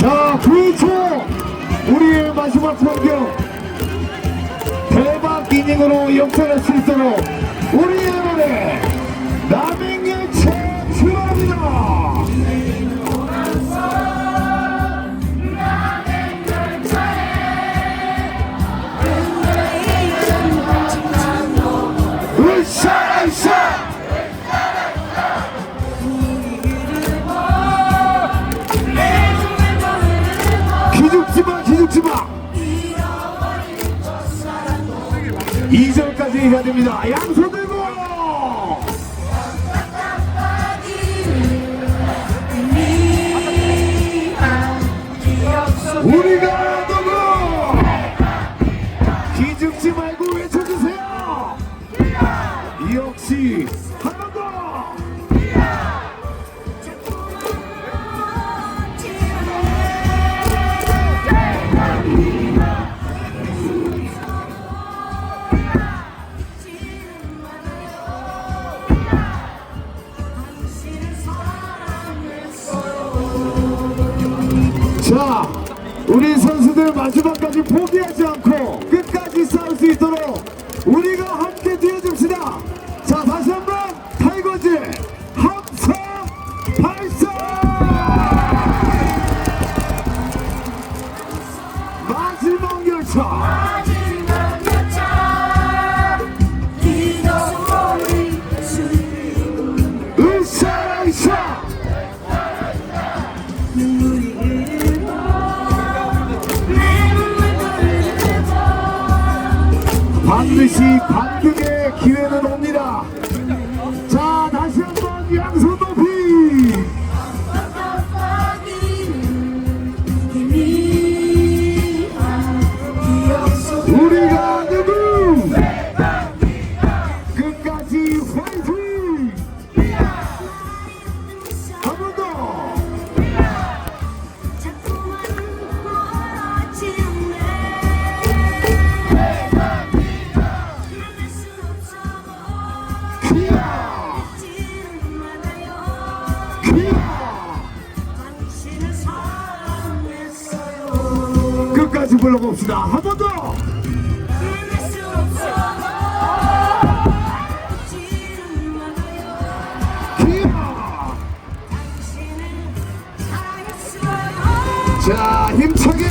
자, 9초 우리의 마지막 공격 대박 이닝으로 역전할 수 있도록 우리의 노래 남행 기죽지마 기죽지마. 2절까지 해야 됩니다. 양손 들고! 우리가 누구? 기죽지 말고 외쳐주세요. 역시 자, 우리 선수들 마지막까지 포기하지 않고 끝까지 싸울 수 있도록 우리가 함께 뛰어줍시다. 자, 다시 한번 타이거즈 함성 발사! 마지막 열차 마지막 열차 기도 소리 으쌰 으쌰 반드시 반등의 기회는 옵니다. 끝까지 불러봅시다. 한 번 더. 자 힘차게